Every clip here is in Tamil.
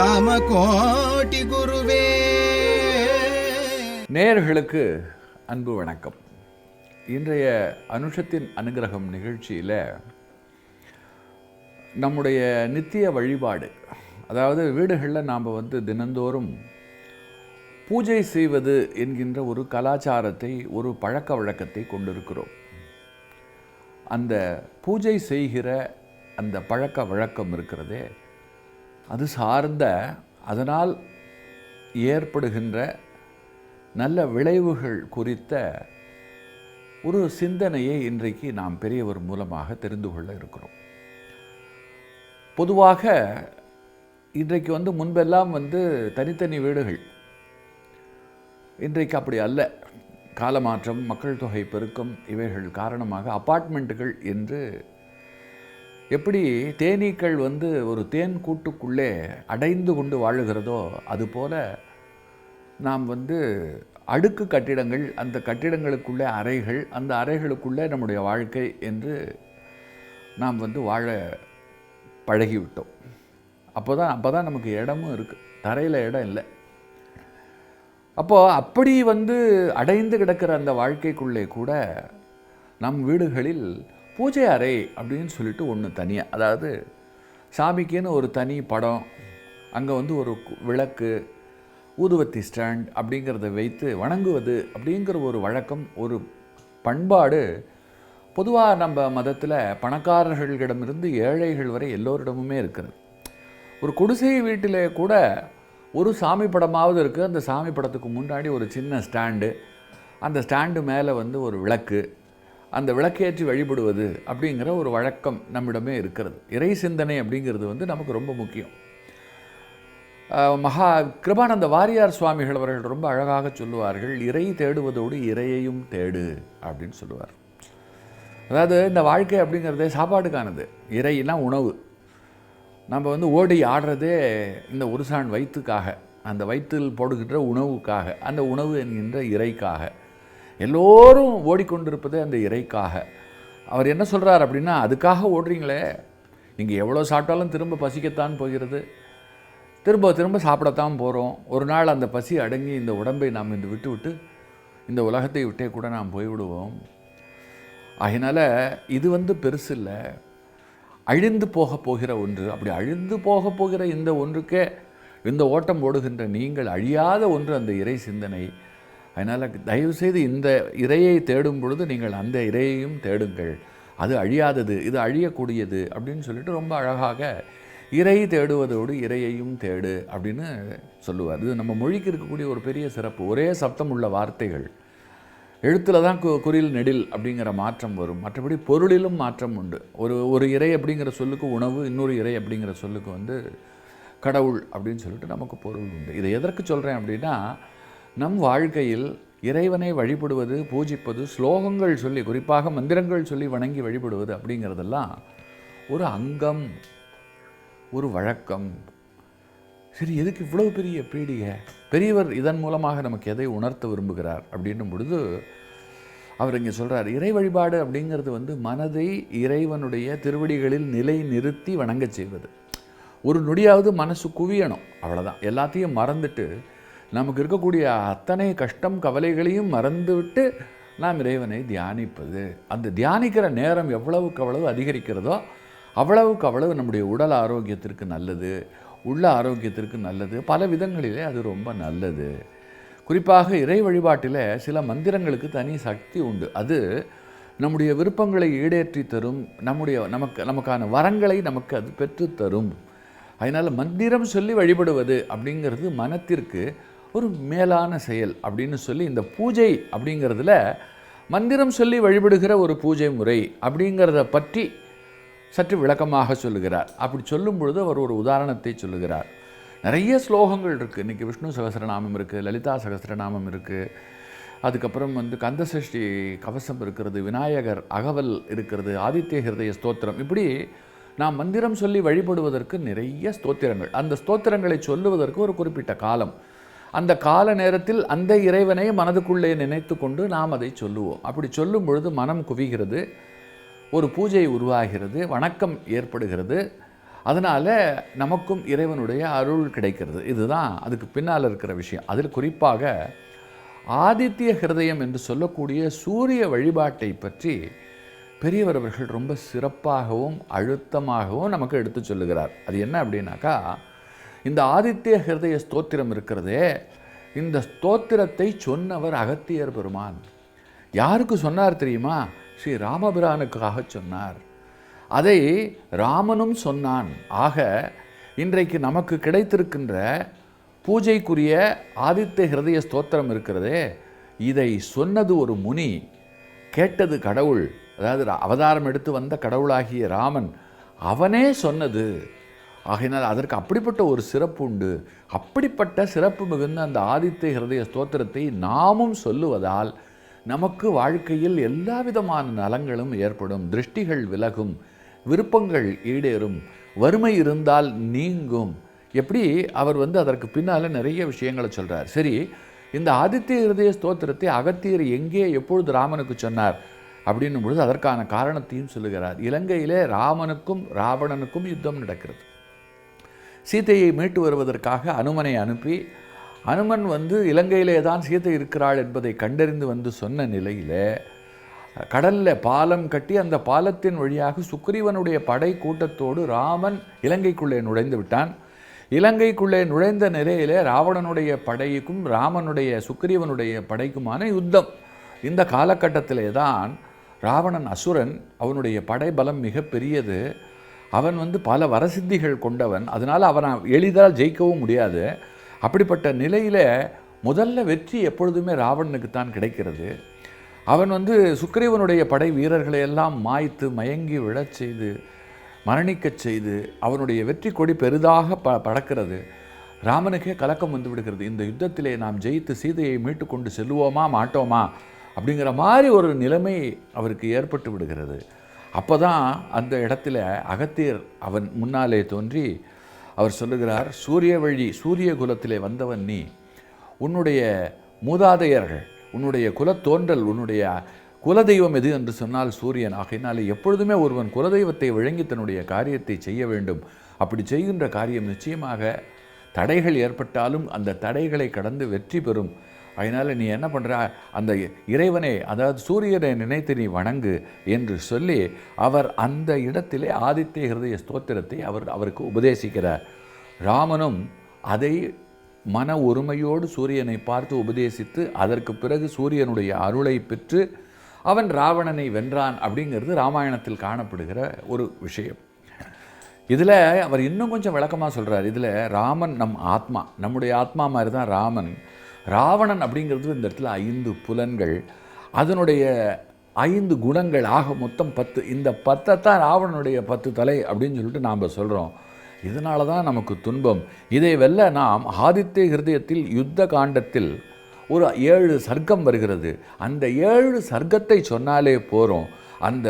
காமகோட்டி குருவே. நேயர்களுக்கு அன்பு வணக்கம். இன்றைய அனுஷத்தின் அனுகிரகம் நிகழ்ச்சியில் நம்முடைய நித்திய வழிபாடு அதாவது வீடுகளில் நாம் வந்து தினந்தோறும் பூஜை செய்வது என்கின்ற ஒரு கலாச்சாரத்தை ஒரு பழக்க வழக்கத்தை கொண்டிருக்கிறோம். அந்த பூஜை செய்கிற அந்த பழக்க வழக்கம் இருக்கிறதே அது சார்ந்த அதனால் ஏற்படுகின்ற நல்ல விளைவுகள் குறித்த ஒரு சிந்தனையை இன்றைக்கு நாம் பெரியவர் மூலமாக தெரிந்து கொள்ள இருக்கிறோம். பொதுவாக இன்றைக்கு வந்து முன்பெல்லாம் வந்து தனித்தனி வீடுகள். இன்றைக்கு அப்படி அல்ல. காலமாற்றம் மக்கள் தொகை பெருக்கம் இவைகள் காரணமாக அப்பார்ட்மெண்ட்டுகள் என்று எப்படி தேனீக்கள் வந்து ஒரு தேன் கூட்டுக்குள்ளே அடைந்து கொண்டு வாழுகிறதோ அதுபோல் நாம் வந்து அடுக்கு கட்டிடங்கள் அந்த கட்டிடங்களுக்குள்ளே அறைகள் அந்த அறைகளுக்குள்ளே நம்முடைய வாழ்க்கை என்று நாம் வந்து வாழ பழகிவிட்டோம். அப்போ தான் அப்போ தான் நமக்கு இடமும் இருக்குது தரையில் இடம் இல்லை. அப்போது அப்படி வந்து அடைந்து கிடக்கிற அந்த வாழ்க்கைக்குள்ளே கூட நம் வீடுகளில் பூஜை அறை அப்படின்னு சொல்லிட்டு ஒன்று தனியாக அதாவது சாமிக்குன்னு ஒரு தனி படம் அங்கே வந்து ஒரு கு- விளக்கு ஊதுவத்தி ஸ்டாண்ட் அப்படிங்கிறத வைத்து வணங்குவது அப்படிங்கிற ஒரு வழக்கம் ஒரு பண்பாடு பொதுவாக நம்ம மதத்தில் பணக்காரர்களிடமிருந்து ஏழைகள் வரை எல்லோரிடமுமே இருக்கிறது. ஒரு குடிசை வீட்டிலே கூட ஒரு சாமி படமாவது இருக்குது அந்த சாமி படத்துக்கு முன்னாடி ஒரு சின்ன ஸ்டாண்டு அந்த ஸ்டாண்டு மேலே வந்து ஒரு விளக்கு அந்த விளக்கேற்றி வழிபடுவது அப்படிங்கிற ஒரு வழக்கம் நம்மிடமே இருக்கிறது. இறை சிந்தனை அப்படிங்கிறது வந்து நமக்கு ரொம்ப முக்கியம். மகா கிருபானந்த வாரியார் சுவாமிகள் அவர்கள் ரொம்ப அழகாக சொல்லுவார்கள் இறை தேடுவதோடு இறையையும் தேடு அப்படின்னு சொல்லுவார். அதாவது இந்த வாழ்க்கை அப்படிங்கிறதே சாப்பாடுக்கானது. இறைனா உணவு. நம்ம வந்து ஓடி ஆடுறதே இந்த ஒரு சான் வயிற்றுக்காக அந்த வயிற்றில் போடுகின்ற உணவுக்காக அந்த உணவு என்கின்ற இறைக்காக. எல்லோரும் ஓடிக்கொண்டிருப்பது அந்த இறைக்காக. அவர் என்ன சொல்கிறார் அப்படின்னா அதுக்காக ஓடுறீங்களே நீங்கள் எவ்வளோ சாப்பிட்டாலும் திரும்ப பசிக்கத்தான் போகிறது. திரும்ப திரும்ப சாப்பிடத்தான் போகிறோம் ஒரு நாள் அந்த பசி அடங்கி இந்த உடம்பை நாம் இந்த விட்டு விட்டு இந்த உலகத்தை விட்டே கூட நாம் போய்விடுவோம். அதனால் இது வந்து பெருசு இல்லை. அழிந்து போக போகிற ஒன்று. அப்படி அழிந்து போக போகிற இந்த ஒன்றுக்கே இந்த ஓட்டம் ஓடுகின்ற நீங்கள் அழியாத ஒன்று அந்த இறை சிந்தனை. அதனால் தயவுசெய்து இந்த இறையை தேடும் பொழுது நீங்கள் அந்த இறையையும் தேடுங்கள். அது அழியாதது இது அழியக்கூடியது அப்படின்னு சொல்லிட்டு ரொம்ப அழகாக இறை தேடுவதோடு இறையையும் தேடு அப்படின்னு சொல்லுவார். இது நம்ம மொழிக்கு இருக்கக்கூடிய ஒரு பெரிய சிறப்பு. ஒரே சப்தம் உள்ள வார்த்தைகள். எழுத்தில் தான் கு குறில் நெடில் அப்படிங்கிற மாற்றம் வரும். மற்றபடி பொருளிலும் மாற்றம் உண்டு. ஒரு ஒரு இறை அப்படிங்கிற சொல்லுக்கு உணவு இன்னொரு இறை அப்படிங்கிற சொல்லுக்கு வந்து கடவுள் அப்படின்னு சொல்லிட்டு நமக்கு பொருள் உண்டு. இதை எதற்கு சொல்கிறேன் அப்படின்னா நம் வாழ்க்கையில் இறைவனை வழிபடுவது பூஜிப்பது ஸ்லோகங்கள் சொல்லி குறிப்பாக மந்திரங்கள் சொல்லி வணங்கி வழிபடுவது அப்படிங்கிறதெல்லாம் ஒரு அங்கம் ஒரு வழக்கம். சரி எதுக்கு இவ்வளவு பெரிய பீடிகை? பெரியவர் இதன் மூலமாக நமக்கு எதை உணர்த்த விரும்புகிறார் அப்படின்னும் பொழுது அவர் இங்கே சொல்கிறார் இறை வழிபாடு அப்படிங்கிறது வந்து மனதை இறைவனுடைய திருவடிகளில் நிலை நிறுத்தி வணங்கச் செய்வது. ஒரு நொடியாவது மனசு குவியணும் அவ்வளோதான் எல்லாத்தையும் மறந்துட்டு நமக்கு இருக்கக்கூடிய அத்தனை கஷ்டம் கவலைகளையும் மறந்துவிட்டு நாம் இறைவனை தியானிப்பது. அந்த தியானிக்கிற நேரம் எவ்வளவுக்கு அவ்வளவு அதிகரிக்கிறதோ அவ்வளவுக்கு அவ்வளவு நம்முடைய உடல் ஆரோக்கியத்திற்கு நல்லது உள்ள ஆரோக்கியத்திற்கு நல்லது பல விதங்களிலே அது ரொம்ப நல்லது. குறிப்பாக இறை வழிபாட்டில் சில மந்திரங்களுக்கு தனி சக்தி உண்டு. அது நம்முடைய விருப்பங்களை ஈடேற்றி தரும் நம்முடைய நமக்கு நமக்கான வரங்களை நமக்கு அது பெற்றுத் தரும். அதனால் மந்திரம் சொல்லி வழிபடுவது அப்படிங்கிறது மனத்திற்கு ஒரு மேலான செயல் அப்படின்னு சொல்லி இந்த பூஜை அப்படிங்கிறதுல மந்திரம் சொல்லி வழிபடுகிற ஒரு பூஜை முறை அப்படிங்கிறத பற்றி சற்று விளக்கமாக சொல்லுகிறார். அப்படி சொல்லும் பொழுது அவர் ஒரு உதாரணத்தை சொல்லுகிறார். நிறைய ஸ்லோகங்கள் இருக்குது இன்றைக்கி விஷ்ணு சகஸ்ரநாமம் இருக்குது லலிதா சகஸ்ரநாமம் இருக்குது அதுக்கப்புறம் வந்து கந்தசஷ்டி கவசம் இருக்கிறது விநாயகர் அகவல் இருக்கிறது ஆதித்ய ஹிருதய ஸ்தோத்திரம். இப்படி நாம் மந்திரம் சொல்லி வழிபடுவதற்கு நிறைய ஸ்தோத்திரங்கள். அந்த ஸ்தோத்திரங்களை சொல்லுவதற்கு ஒரு குறிப்பிட்ட காலம். அந்த கால நேரத்தில் அந்த இறைவனை மனதுக்குள்ளே நினைத்து கொண்டு நாம் அதை சொல்லுவோம். அப்படி சொல்லும் பொழுது மனம் குவிகிறது ஒரு பூஜை உருவாகிறது வணக்கம் ஏற்படுகிறது. அதனால் நமக்கும் இறைவனுடைய அருள் கிடைக்கிறது. இதுதான் அதுக்கு பின்னால் இருக்கிற விஷயம். அதில் குறிப்பாக ஆதித்ய ஹிருதயம் என்று சொல்லக்கூடிய சூரிய வழிபாட்டை பற்றி பெரியவர் அவர்கள் ரொம்ப சிறப்பாகவும் அழுத்தமாகவும் நமக்கு எடுத்து சொல்லுகிறார். அது என்ன அப்படின்னாக்கா இந்த ஆதித்ய ஹிருதய ஸ்தோத்திரம் இருக்கிறதே இந்த ஸ்தோத்திரத்தை சொன்னவர் அகத்தியர் பெருமான். யாருக்கு சொன்னார் தெரியுமா? ஸ்ரீ ராமபிரானுக்காக சொன்னார். அதை ராமனும் சொன்னான். ஆக இன்றைக்கு நமக்கு கிடைத்திருக்கின்ற பூஜைக்குரிய ஆதித்ய ஹிருதய ஸ்தோத்திரம் இருக்கிறதே இதை சொன்னது ஒரு முனி கேட்டது கடவுள். அதாவது அவதாரம் எடுத்து வந்த கடவுளாகிய ராமன் அவனே சொன்னது. ஆகையினால் அதற்கு அப்படிப்பட்ட ஒரு சிறப்பு உண்டு. அப்படிப்பட்ட சிறப்பு மிகுந்த அந்த ஆதித்ய ஹிருதய ஸ்தோத்திரத்தை நாமும் சொல்லுவதால் நமக்கு வாழ்க்கையில் எல்லா விதமான நலங்களும் ஏற்படும். திருஷ்டிகள் விலகும். விருப்பங்கள் ஈடேறும். வறுமை இருந்தால் நீங்கும். எப்படி? அவர் வந்து அதற்கு பின்னால் நிறைய விஷயங்களை சொல்கிறார் சரி இந்த ஆதித்ய ஹிருதய ஸ்தோத்திரத்தை அகத்தியர் எங்கே எப்பொழுது ராமனுக்கு சொன்னார்? அப்படின்னும் பொழுது அதற்கான காரணத்தையும் சொல்லுகிறார். இலங்கையிலே ராமனுக்கும் ராவணனுக்கும் யுத்தம் நடக்கிறது. சீதையை மீட்டு வருவதற்காக அனுமனை அனுப்பி அனுமன் வந்து இலங்கையிலே தான் சீதை இருக்கிறாள் என்பதை கண்டறிந்து வந்து சொன்ன நிலையிலே கடலில் பாலம் கட்டி அந்த பாலத்தின் வழியாக சுக்ரீவனுடைய படை கூட்டத்தோடு ராமன் இலங்கைக்குள்ளே நுழைந்து விட்டான். இலங்கைக்குள்ளே நுழைந்த நிலையிலே ராவணனுடைய படைக்கும் ராமனுடைய சுக்ரீவனுடைய படைக்குமான யுத்தம். இந்த காலகட்டத்திலே தான் ராவணன் அசுரன் அவனுடைய படை பலம் மிக பெரியது. அவன் வந்து பல வரசித்திகள் கொண்டவன். அதனால் அவனை எளிதாக ஜெயிக்கவும் முடியாது. அப்படிப்பட்ட நிலையில் முதல்ல வெற்றி எப்பொழுதுமே ராவணனுக்கு தான் கிடைக்கிறது. அவன் வந்து சுக்ரீவனுடைய படை வீரர்களை எல்லாம் மாய்த்து மயங்கி விழச் செய்து மரணிக்கச் செய்து அவனுடைய வெற்றி கொடி பெரிதாக ப பறக்கிறது ராமனுக்கே கலக்கம் வந்து விடுகிறது. இந்த யுத்தத்திலே நாம் ஜெயித்து சீதையை மீட்டு கொண்டு செல்லுவோமா மாட்டோமா அப்படிங்கிற மாதிரி ஒரு நிலைமை அவருக்கு ஏற்பட்டு விடுகிறது. அப்போ தான் அந்த இடத்துல அகத்தியர் அவன் முன்னாலே தோன்றி அவர் சொல்லுகிறார் சூரிய வழி சூரிய குலத்திலே வந்தவன் நீ. உன்னுடைய மூதாதையர்கள் உன்னுடைய குலத்தோன்றல் உன்னுடைய குலதெய்வம் எது? என்று சொன்னால் சூரியன். ஆகையினாலே எப்பொழுதுமே ஒருவன் குலதெய்வத்தை விளங்கி தன்னுடைய காரியத்தை செய்ய வேண்டும். அப்படி செய்கின்ற காரியம் நிச்சயமாக தடைகள் ஏற்பட்டாலும் அந்த தடைகளை கடந்து வெற்றி பெறும். அதனால் நீ என்ன பண்ணுற அந்த இறைவனை அதாவது சூரியனை நினைத்து நீ வணங்கு என்று சொல்லி அவர் அந்த இடத்திலே ஆதித்ய ஹிருதய ஸ்தோத்திரத்தை அவர் அவருக்கு உபதேசிக்கிறார். ராமனும் அதை மன ஒருமையோடு சூரியனை பார்த்து உபதேசித்து அதற்கு பிறகு சூரியனுடைய அருளை பெற்று அவன் ராவணனை வென்றான் அப்படிங்கிறது ராமாயணத்தில் காணப்படுகிற ஒரு விஷயம். இதில் அவர் இன்னும் கொஞ்சம் விளக்கமாக சொல்கிறார் இதில் ராமன் நம் ஆத்மா நம்முடைய ஆத்மா மாதிரி தான் ராமன். ராவணன் அப்படிங்கிறது இந்த இடத்துல ஐந்து புலன்கள். அதனுடைய ஐந்து குணங்கள் ஆக மொத்தம் பத்து. இந்த பத்தை தான் ராவணனுடைய பத்து தலை அப்படின்னு சொல்லிட்டு நாம் சொல்கிறோம் இதனால தான் நமக்கு துன்பம். இதை வெல்ல நாம் ஆதித்ய ஹிருதயத்தில் யுத்த காண்டத்தில் ஒரு ஏழு சர்க்கம் வருகிறது. அந்த ஏழு சர்க்கத்தை சொன்னாலே போகிறோம் அந்த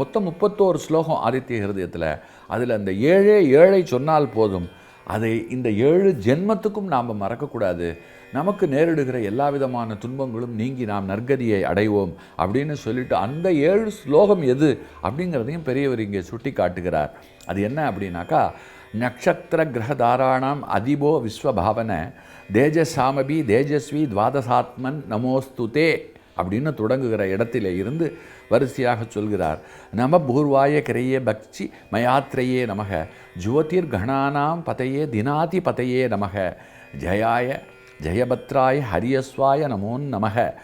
மொத்தம் முப்பத்தோரு ஸ்லோகம் ஆதித்ய ஹிருதயத்தில். அதில் அந்த ஏழே ஏழை சொன்னால் போதும். அதை இந்த ஏழு ஜென்மத்துக்கும் நாம் மறக்கக்கூடாது. நமக்கு நேரிடுகிற எல்லா விதமான துன்பங்களும் நீங்கி நாம் நற்கதியை அடைவோம் அப்படின்னு சொல்லிட்டு அந்த ஏழு ஸ்லோகம் எது அப்படிங்கிறதையும் பெரியவர் இங்கே சுட்டி காட்டுகிறார் அது என்ன அப்படின்னாக்கா நக்ஷத்திர கிரகதாராணாம் அதிபோ விஸ்வபாவன தேஜசாமபி தேஜஸ்வி துவாதசாத்மன் நமோஸ்துதே அப்படின்னு தொடங்குகிற இடத்திலே இருந்து வரிசையாக சொல்கிறார். நம பூர்வாய கிரையே பக்தி மயாத்ரையே நமக ஜோதிர் கணானாம் பதையே தினாதி பதையே நமக ஜயாய ஜெயபத்ராய ஹரியஸ்வாய நமோன் நமக.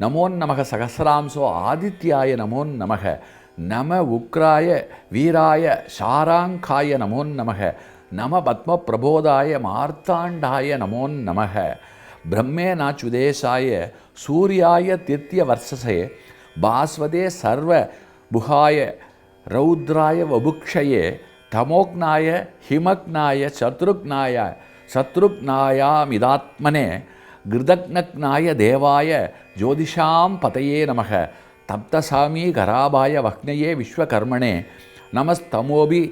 நமோன் நமக சகசராம்சோ ஆதித்யாய நமோன் நமக. நம உக்ராய வீராய சாராங்காய நமோன் நமக. நம பத்ம பிரபோதாய மார்த்தாண்டாய நமோன் நமக. பிரம்மே நாச்சுதேசாய சூர்யாய தித்திய வர்ஷசே பாஸ்வதே சர்வ புகாய ரௌத்ராய வபுக்ஷயே. தமோக்னாய ஹிமக்னாய சத்ருக்னாய சத்ருக்னாயாமிதாத்மனே கிருதக்னக்னாய தேவாய ஜோதிஷாம் பதையே நமக தப்தசாமி கராபாய வக்னையே விஸ்வகர்மணே நமஸ்தமோபி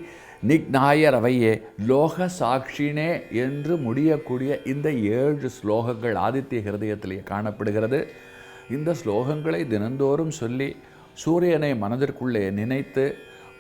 நிக்னாய ரவையே. லோக சாட்சினே என்று முடியக்கூடிய இந்த ஏழு ஸ்லோகங்கள் ஆதித்ய ஹிருதயத்திலே காணப்படுகிறது. இந்த ஸ்லோகங்களை தினந்தோறும் சொல்லி சூரியனை மனதிற்குள்ளே நினைத்து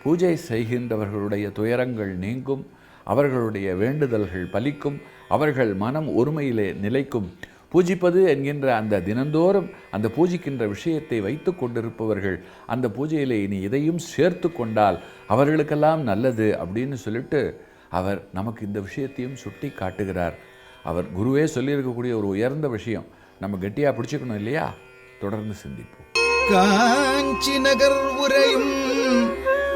பூஜை செய்கின்றவர்களுடைய துயரங்கள் நீங்கும். அவர்களுடைய வேண்டுதல்கள் பலிக்கும் அவர்கள் மனம் ஒருமையிலே நிலைக்கும். பூஜிப்பது என்கின்ற அந்த தினந்தோறும் அந்த பூஜிக்கின்ற விஷயத்தை வைத்து கொண்டிருப்பவர்கள் அந்த பூஜையில் இனி இதையும் சேர்த்து கொண்டால் அவர்களுக்கெல்லாம் நல்லது அப்படின்னு சொல்லிட்டு அவர் நமக்கு இந்த விஷயத்தையும் சுட்டி காட்டுகிறார். அவர் குருவே சொல்லியிருக்கக்கூடிய ஒரு உயர்ந்த விஷயம் நம்ம கெட்டியாக பிடிச்சிக்கணும் இல்லையா? தொடர்ந்து சிந்திப்போம். காஞ்சி நகர் உரையும்